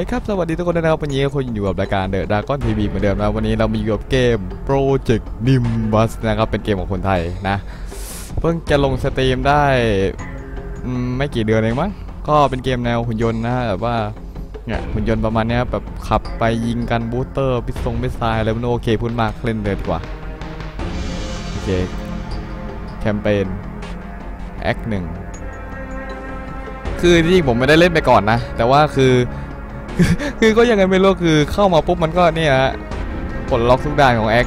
ครับ สวัสดีทุกคนนะครับวันนี้คุณอยู่กับรายการเดอะดากอนทีวีเหมือนเดิมนะวันนี้เรามีอยู่กับเกม Project Nimbus นะครับ เป็นเกมของคนไทยนะ เพิ่งจะลงสตรีมได้ไม่กี่เดือนเองมั้งก็เป็นเกมแนวหุ่นยนต์นะแบบว่าเนี่ยหุ่นยนต์ประมาณนี้แบบขับไปยิงกันบูสเตอร์พิษทรงพิซายอะไรมันโอเคพูดมากเล่นเลยดีกว่าโอเคแคมเปญแอคหนึ่งคือที่จริงผมไม่ได้เล่นไปก่อนนะ แต่ว่าคือ คือก็ยังไงไม่รู้คือเข้ามาปุ๊บมันก็เนี่ยฮะปลดล็อกทุกด่านของแอค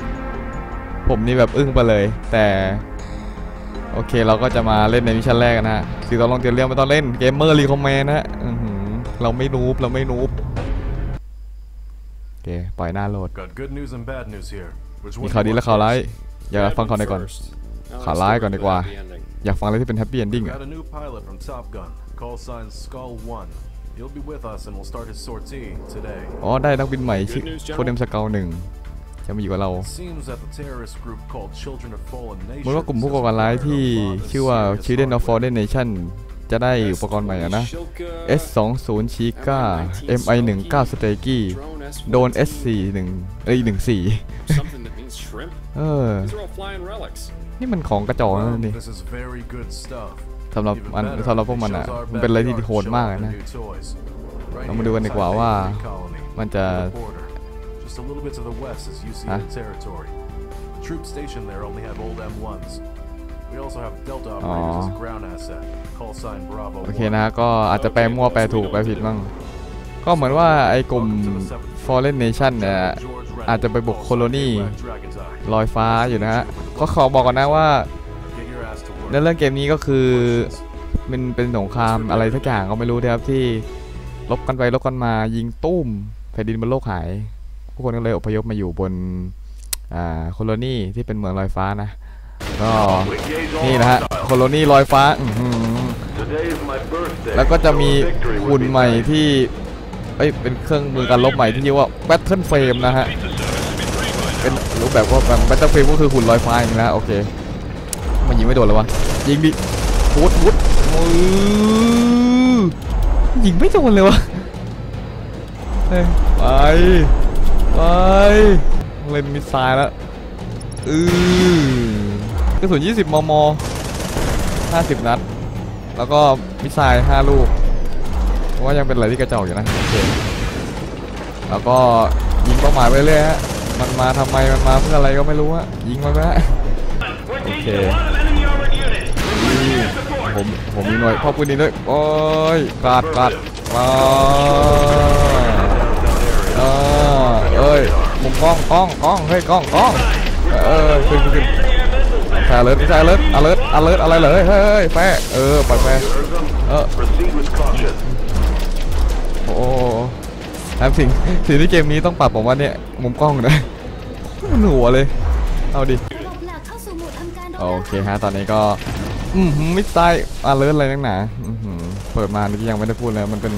ผมนี่แบบอึ้งไปเลย แต่โอเคเราก็จะมาเล่นในมิชชั่นแรกกันนะฮะคือตอนลองเตรียมเรื่องไม่ต้องเล่นเกมเมอร์รีคอมเมนนะฮะอื้อหือเราไม่นูบเราไม่นูบโอเคปล่อยหน้าโหลด Got good news and bad news here. Which มี one ข่าว do ดี you และ want ข่าวร้าย first? อยากฟังข่าวไหนก่อนข่าวร้ายก่อนดีกว่า อยากฟังอะไรที่เป็นแฮปปี้เอนดิ้ง We อะ got a new pilot from Top Gun. Call sign Skull One. He'll be with us and will start his sortie today. อ๋อได้นักบินใหม่ชื่อโคเดมสเกลหนึ่งจะมาอยู่กับเรา It seems that the terrorist group called Children of Fallen เหมือน Nations ว่ากลุ่มผู้ก่อการร้ายที่ชื่อว่า Children of Fallen Nation จะได้อุปกรณ์ใหม่อะนะ S20 Chica MI19 Stegi โดน S41 เอ้ย14 Something that means shrimp? เออ These are all flying relics. นี่มันของกระจอก Well, นะนี่ this is very good stuff. สำหรับ Even มัน better, สำหรับพวก it มันอะ shows our มันเป็นอะไรที่ backyard โหดมากเลย show นะ off the new toys. Right เรามาดูกันดีกว่า here ว่า inside the colony. มันจะ Near the border. Just a little bit to the west is UCA Huh? territory. Troops stationed there only have old M1s. We also have Delta Aw. operators as a ground asset. Call sign Bravo โอเค 1. นะก็อาจจะแปลมั่วแปลถูกแปลผิดบ้างก็เหมือนว่าไอ้กลุ่ม Fallen Nation เนี่ย George Reynolds, อาจจะไปบุก call โคโล sign นี Black Dragon's Eye. ลอยฟ้าอยู่นะฮะก็ขอบอกก่อนนะว่า ในเรื่องเกมนี้ก็คือมันเป็นสงครามอะไรสักอย่างก็ไม่รู้นะครับที่ลบกันไปลบกันมายิงตุ้มแผ่นดินบนโลกหายผู้คนก็เลยอพยพมาอยู่บนอ่าโคโลนีที่เป็นเมืองลอยฟ้านะก็นี่นะฮะโคโลนีลอยฟ้าแล้วก็จะมีหุ่นใหม่ที่เอ้ยเป็นเครื่องมือการลบใหม่ที่เรียกว่า Battle Frame นะฮะเป็นรูปแบบว่าแบบ Battle Frame ก็คือหุ่นลอยฟ้าอย่างนี้นะโอเค ยิงไม่โดนเลยวะยิงดิวุดวุดยิงไม่โดนเลยวะไปไปเล่นมิสไซล์แล้วอือกระสุน20 มม 50 นัด แล้วก็มิสไซล์5ลูกเพราะว่ายังเป็นอะไรที่กระจอกอยู่นะโอเคแล้วก็ยิงเป้าหมายไปเรื่อยฮะมันมาทำไมมันมาเพื่ออะไรก็ไม่รู้อะยิงมันไปฮะโอเค ผมผมมีหน่วยพ่อปืนนี้ด้วยโอ้ยกาดกาดมาอ่าเอ้ยมุมกล้องกล้องกล้องเฮ้ยกล้องกล้องเออขึ้นขึ้นขึ้นแฟร์เลิศแฟร์เลิศอเลิศอเลิศอะไรเลยเฮ้ยเฮ้ยแฟร์เออปล่อยแฟร์เออโอ้โหแล้วสิ่งสิ่งที่เกมนี้ต้องปรับผมว่าเนี่ยมุมกล้องนะมันหัวเลย เอาดิระบบหลักเข้าสู่โหมดทำการโอเคฮะตอนนี้ก็ อืมไมิดไซด์อาเลิร์อะไรนักหนาอื้อหือเปิดมานี่ยังไม่ได้พูดเลยมันเป็น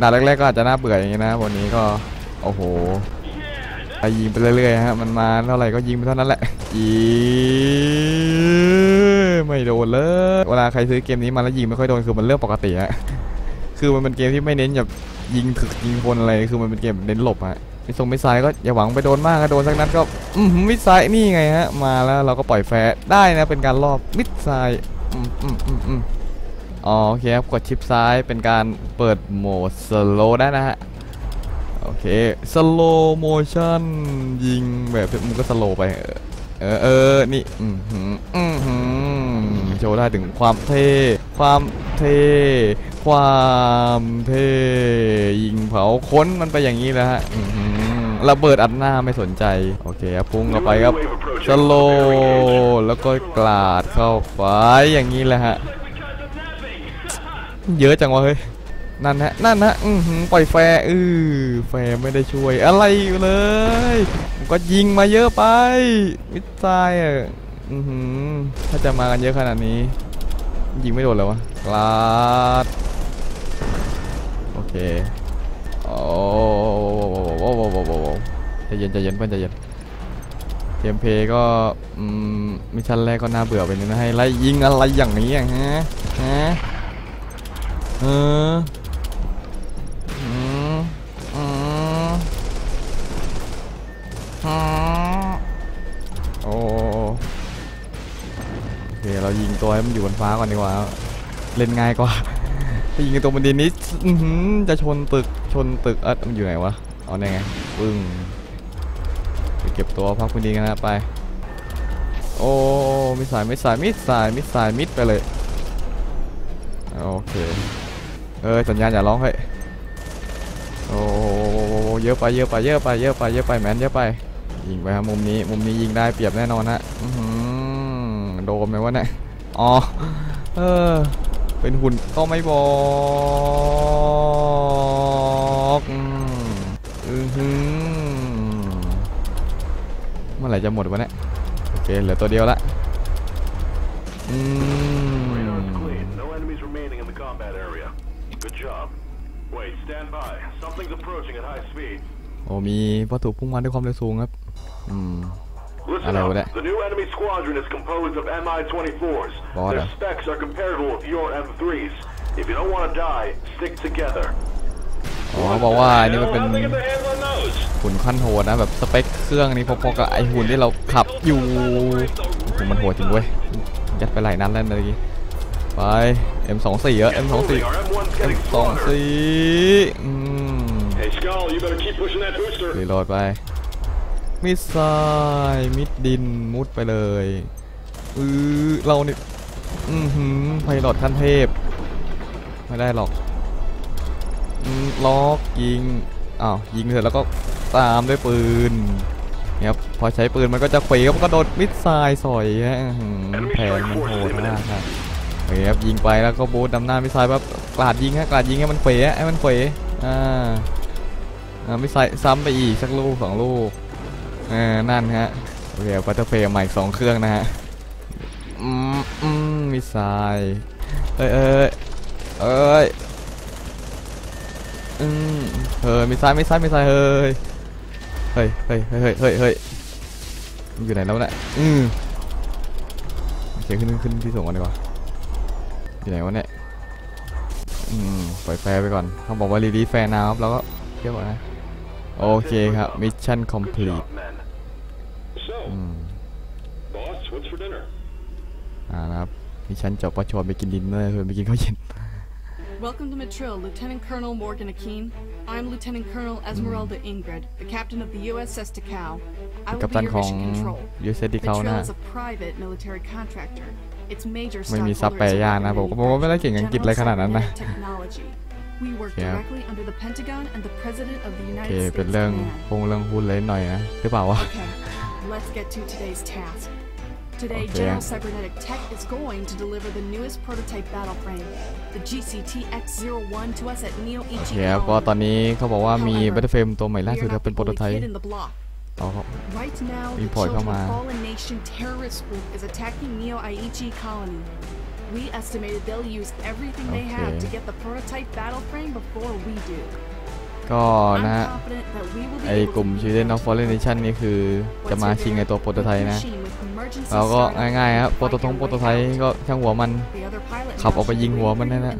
ด่านแรกๆก็อาจจะน่าเบื่ออย่างงี้นะ วันนี้ก็ โอ้โหไปยิงไปเรื่อยๆฮะ มันมาเท่าไหร่ก็ยิงไปเท่านั้นแหละอีไม่โดนเลย เวลาใครซื้อเกมนี้มาแล้วยิงไม่ค่อยโดนคือมันเรื่องปกติฮะ คือมันเป็นเกมที่ไม่เน้นแบบยิงถึกยิงคนอะไร คือมันเป็นเกมเน้นหลบฮะ ม่ทรงไม่ไซด์ก็อย่าหวังไปโดนมากก็โดนสักนัดก็อืมมิดไซด์นี่ไงฮะมาแล้วเราก็ปล่อยแฟร์ได้นะเป็นการรอบมิดไซด์อืมอืมอืมอืมอ๋อโอเคครับกดชิปซ้ายเป็นการเปิดโหมดสโลได้นะฮะโอเคสโลโมชั่นยิงแบบมันก็สโลไปเออเออนี่อืมหืมอืมหืมโชว์ได้ถึงความเท่ความเท่ความเท่ยิงเผาค้นมันไปอย่างนี้แล้วฮะอื้อหือ ระเบิดอัดหน้าไม่สนใจ โอเคครับพุ่งเข้าไปครับสโลแล้วก็กลาดเข้าไปอย่างนี้แหละฮะ เยอะจังวะเฮ้ย นั่นฮะ นั่นฮะ อือปล่อยแฟร์อือแฟร์ไม่ได้ช่วยอะไรเลยก็ยิงมาเยอะไปมิดไซด์อะอือหือถ้าจะมากันเยอะขนาดนี้ ยิงไม่โดนเลยวะกลาด โอเค โอ้ ใจเย็นใจเย็นเพื่อนใจเย็นเกมเพย์ก็มิชชั่นแรกก็น่าเบื่อไปนิดนะให้ไล่ยิงอะไรอย่างนี้ฮะฮะเออโอเคเรายิงตัวให้มันอยู่บนฟ้าก่อนดีกว่า เล่นง่ายกว่าถ้ายิงตัวบนดินนี้จะชนตึกชนตึกเอ๊ะมันอยู่ไหนวะอ๋อนี่ไงปึ้ง ไปเก็บตัวพักพื้นดินกันนะไปโอ้มิสายมิสายมิสายมิสายมิดไปเลยโอเคเออสัญญาณอย่าร้องเฮ้ยโอ้เยอะไปเยอะไปเยอะไปเยอะไปเยอะไปแมนเยอะไปยิงไปครับมุมนี้มุมนี้ยิงได้เปรียบแน่นอนฮะโดนไหมวะเนี่ยอ๋อเออเป็นหุ่นก็ไม่บอก ร่จะหมดวะเนี่ยโอเคเหลือตัวเดียวละอืม Radar's clean. No enemies remaining in the combat area. Good job. Wait, stand by. Something's approaching at high speed. โอ้มีวัตถุพุ่งมาด้วยความเร็วสูงครับอืม Listen Hello up. there. The new enemy squadron is composed of MI-24s. Bora. Their specs are comparable with your M3s. If you don't want to die, stick together. อ๋อเขาบอกว่าอันนี้มันเป็น How'd they get their hands on those? หุ่นขั้นโหดนะแบบสเปคเครื่องนี้พอๆกับไอหุ่นที่เราขับอยู่โอ้มันโหดจริงเว้ยยัดไปหลายนัดแล้วนะเมื่อกี้ไป M24 เหรอ Get M24 moving. Our M1's getting M24 stronger. อืม Hey, Skull, you better keep pushing that booster. รีโหลดไปมิสไซล์มิดดินมุดไปเลยอือเรานี่อือหือไพลอตขั้นเทพ ไม่ได้หรอกอืม ล็อกยิงอ้าวยิงเสร็จแล้วก็ตามด้วยปืนเนี่ยครับพอใช้ปืนมันก็จะเขวมันก็โดนมิสไซล์สอยฮะแผนมันโหดมากครับเคครับยิงไปแล้วก็บูทนำหน้ามิสไซล์แบบกราดยิงฮะกราดยิงให้มันเขวให้มันเขวอ่าอ่าไม่ใส่ซ้ำไปอีกสักลูกสองลูกเออนั่นฮะโอเคบัตเตอร์เฟรมใหม่สองเครื่องนะฮะอืมอืมมิสไซล์เอ้ยเอ้ยเอ้ย อืมเฮ้ยมิสไซล์มิสไซล์มิสไซล์เฮ้ยเฮ้ยเฮ้ยเฮ้ยเฮ้ยเฮ้ยมันอยู่ไหนแล้วเนี่ยอืมโอเคขึ้นขึ้นที่สูงก่อนดีกว่าอยู่ไหนวะเนี่ยอืมปล่อยแฟร์ไปก่อนเขาบอกว่ารีลีแฟร์นะครับแล้วก็เที่ยวก่อนนะโอเคครับมิชชั่นคอมพ Good ลีท job, men. So, อืม boss, what's for dinner? อ่านะครับมิชชั่นจบก็ชวนไปกินดินเนอร์ชวนไปกินข้าวเย็น Welcome to Matril, Lieutenant Colonel Morgan Akeen. I'm Lieutenant Colonel Esmeralda Ingrid, the captain of the USS Takao. I will กัป be ตัน your ของ mission control. ยูเซติเขานะ Matril is a private military contractor. Its major ไม่มี stockholders ซับแปลยากนะผมก็บอกว่าไม่ได้เก่งอังกฤษอะไรขนาดนั้นนะ General Cybernetic Technology. We work Yeah. directly under the Pentagon and the President of the โอเค United เป็น States เรื่อง Command. คงเรื่องหุ้นเลยหน่อยนะหรือเปล่าวะ Okay, let's get to today's task. Today, Okay. General Cybernetic Tech is going to deliver the newest prototype battle frame, the GCT X01, to us at Neo โอ Ichi เคครับก็ตอนนี้เขาบอกว่ามี However, บัตเตอร์เฟรมตัวใหม่ล่า We สุด are ครับ not เป็น the โปรโต only ไทป์ kid in the block. เอาครับ Right now, the Import Children เข้า of มา Fallen Nation terrorist group is attacking Neo Aichi colony. We estimated they'll use everything they have Okay. to get the prototype battle frame before we do. ก็นะ I'm ฮะ confident that we will be ไอ้ able กลุ่ม to ชิเดนอฟฟอร์เรนเนชั่นนี่คือจะมาชิงในตัวโปรโตไทป์นะ เราก็ง่ายๆครับโปรโตทงโปรโตไทป์ก็ช่างหัวมัน ขับออกไปยิงหัวมันนั่นน่ะ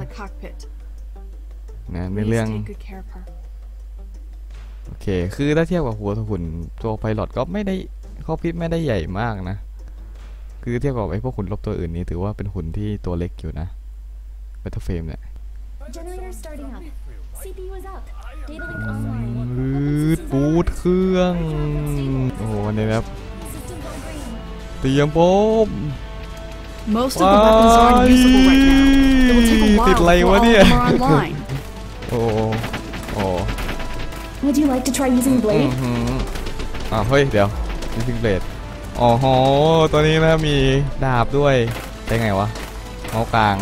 นะในเรื่องโอเค คือถ้าเทียบกับหัวหุ่นตัวไพลอตก็ไม่ได้ข้อพิษไม่ได้ใหญ่มากนะ คือเทียบกับไอ้พวกหุ่นลบตัวอื่นนี้ถือว่าเป็นหุ่นที่ตัวเล็กอยู่นะเบตเตอร์เฟรมเนี่ย Generator starting up. CPU is up. Data link online. ปืดปูดเครื่อง โอ้โหวันนี้นะครับ System go green. เตรียมปุ๊บ Most of the weapons are unusable right now. It will take a while ติดอะไร before วะ all เนี่ of ย them are online. โอ้โอ้ Would you like to try using อื blade? อหืออ่าวเฮ้ย เดี๋ยวมิซิงเบลดอ๋อโหตัวนี้นะมีดาบด้วย ได้ไงวะเมาส์กลาง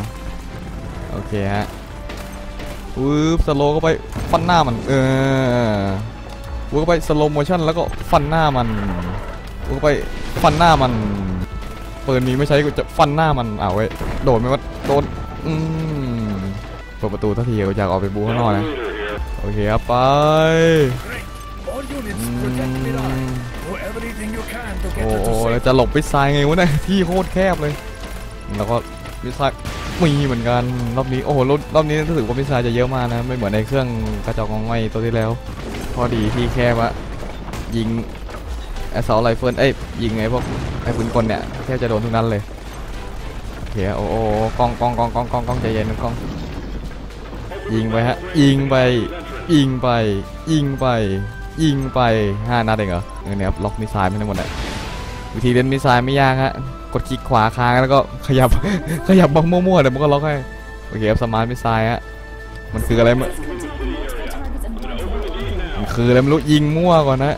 โอเคฮะวืบสโลก็ไปฟันหน้ามัน เออวืบก็ไปสโลโมชั่นแล้วก็ฟันหน้ามันวืบ ก็ไปฟันหน้ามันปืนนี้ไม่ใช้กูจะฟันหน้ามันเอาวเว้โดนไหมวะโดนอืมเปิดประตูทันทีกูอยากออกไปบูข้างนอกนะโอเคครับไปโอ้โหแล้วจะหลบไปซ้ายไงวะเนี่ยที่โคตรแคบเลย แล้วก็มิซล์มีเหมือนกันรอบนี้โอ้โหรอบรอบนี้รู้สึกว่ามิซล์จะเยอะมากนะไม่เหมือนในเครื่องกระจอกงองไงตัวที่แล้ว พอดีที่แคบอะยิง เสาไรเฟิลเอ้ยยิงไอ้พวกไอ้ปืนกลเนี่ยแค่จะโดนทุกนั้นเลยโอเคโอ้โอ้กล้องกล้องกล้องกล้องกล้องกล้องใจเย็นนะกล้องยิงไปฮะยิงไปยิงไปยิงไปยิงไปห้านัดเองเหรอเนี่ยครับล็อกมิสไซล์ไม่ทั้งหมดแหละวิธีเล่นมิสไซล์ไม่ยากฮะกดคลิกขวาค้างแล้วก็ขยับขยับบังมั่วๆเดี๋ยวมันก็ล็อกให้โอเคครับสมาร์ทมิสไซล์ฮะมันคืออะไรมัน Protect multiple targets at once. มันคืออะไรไม่รู้ยิงมั่วก่อนนะ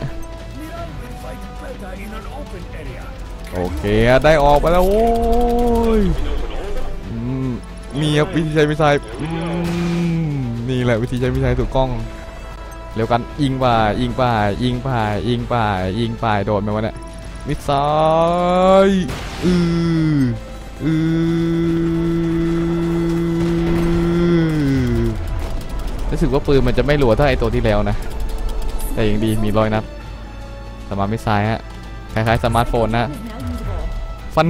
โอเคได้ออกไปแล้วโอ้ยอืมมีครับวิธีใช้มิสไซล์นี่แหละวิธีใช้มิสไซล์ถูกกล้องเร็วกันยิงป่ายิงป่ายิงป่ายิงป่ายิงป่าโดนไหมวะเนี่ยมิไซล์อืออือรู้สึกว่าปืนมันจะไม่หลัวเท่าไอตัวที่แล้วนะ แต่ยังดีมีรอยนัดสมาร์ทมิไซล์ฮะคล้ายๆสมาร์ทโฟนนะ ฟัน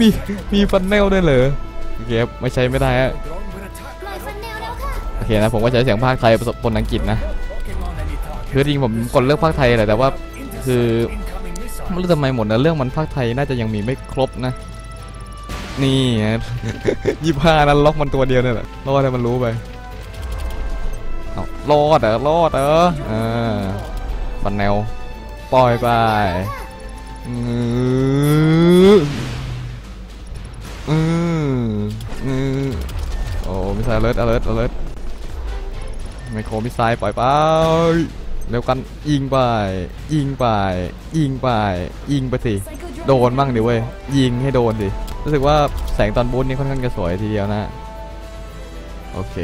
มี มีฟันแนลด้วยเหรอโอเคครับไม่ใช้ไม่ได้ฮะโอเคนะผมก็ใช้เสียงภาคไทยผสมปนอังกฤษนะคือจริงผมกดเลือกภาคไทยแหละแต่ว่าคือไม่รู้ทำไมหมดนะเรื่องมันภาคไทยน่าจะยังมีไม่ครบนะ นี่ยี่ห้านั้นล็อกมันตัวเดียวเนี่ยแหละรอดให้มันรู้ไปรอดเหรอรอดเหรอเออฟันแนวปล่อยไป อืออืออือโอ้มิสไซล์ alert alert alert ไมโครมิสไซล์ปล่อยไปเร็วกันยิงไป ยิงไป ยิงไป ยิงไปสิ Psycho drone โดนบ้างดิเว้ย ยิงให้โดนสิ รู้สึกว่าแสงตอนบูทนี่ค่อนข้างจะสวยทีเดียวนะ โอเค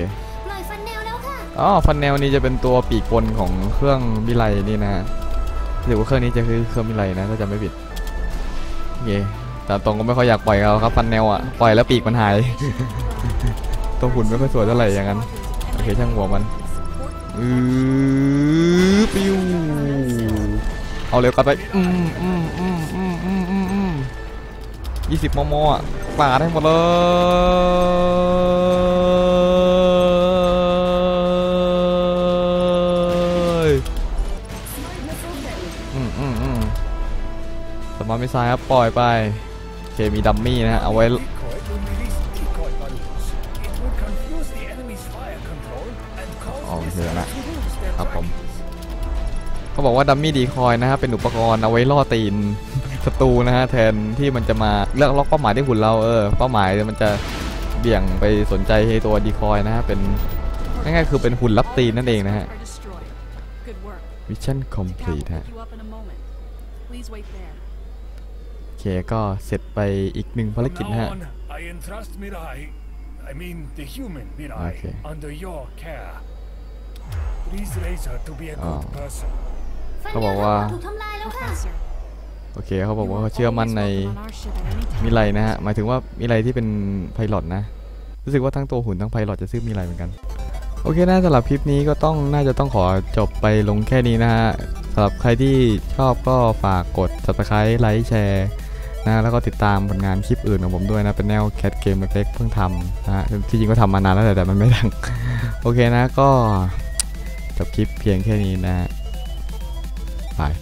ปล่อยฟันแนวแล้วค่ะอ๋อฟันแนวนี้จะเป็นตัวปีกบนของเครื่องมิไลนี่นะฮะ หรือว่าเครื่องนี้จะคือเครื่องมิไลนะถ้าจำไม่ผิดโอเคแต่ตรงก็ไม่ค่อยอยากปล่อยเขาครับฟันแนวอะปล่อยแล้วปีกมันหาย ตัวหุ่นไม่ค่อยสวยเท่าไหร่อย่างนั้นโอเคช่างหัวมันอือปิวเอาเร็วกันไปอืมอืมอืมอืมอืมอืมอืมยี่สิบมมอะปาได้หมดเลย อืมอืมอืมสมาร์ทมิสไซล์ครับปล่อยไปโอเคมีดัมมี่นะฮะเอาไว้โอเคละครับผมเขาบอกว่าดัมมี่ดีคอยนะครับเป็นอุปกรณ์เอาไว้ล่อตีนศัตรูนะฮะแทนที่มันจะมาเลือกล็อกเป้าหมายที่หุ่นเราเออเป้าหมายมันจะเบี่ยงไปสนใจให้ตัวดีคอยนะฮะเป็นง่ายๆคือเป็นหุ่นรับตีนนั่นเองนะฮะ Our destroyer. Good work. มิชชั่นคอมพ Cal ลี will ทฮะ pick you up in a moment. Please wait there. โอเคก็เสร็จไปอีกหนึ่งภาร From กิจ now นะฮะ on, I entrust Mirai, I mean the human Mirai, Okay. under your care. Please raise her to be a good Oh. person. ฟันเขาแนบวอกทั้งหว่ามดถูกทำลายแล้วค่ะ Professor. โอเคเขาบอกว่า you เขา are เชื่อมั่น always ใน welcome on our ship at any time. มิไลนะฮะหมายถึงว่ามิไลที่เป็นไพลอตนะรู้สึกว่าทั้งตัวหุ่นทั้งไพลอตจะชื่อมิไลเหมือนกัน โอเคนะสำหรับคลิปนี้ก็ต้องน่าจะต้องขอจบไปลงแค่นี้นะฮะสำหรับใครที่ชอบก็ฝากกด subscribe ไลค์แชร์นะแล้วก็ติดตามผลงานคลิปอื่นของผมด้วยนะ เป็นแนวแคทเกมเล็กๆเพิ่งทำนะฮะที่จริงก็ทำมานานแล้วแต่แต่มันไม่ดัง โอเคนะก็จบคลิปเพียงแค่นี้นะบาย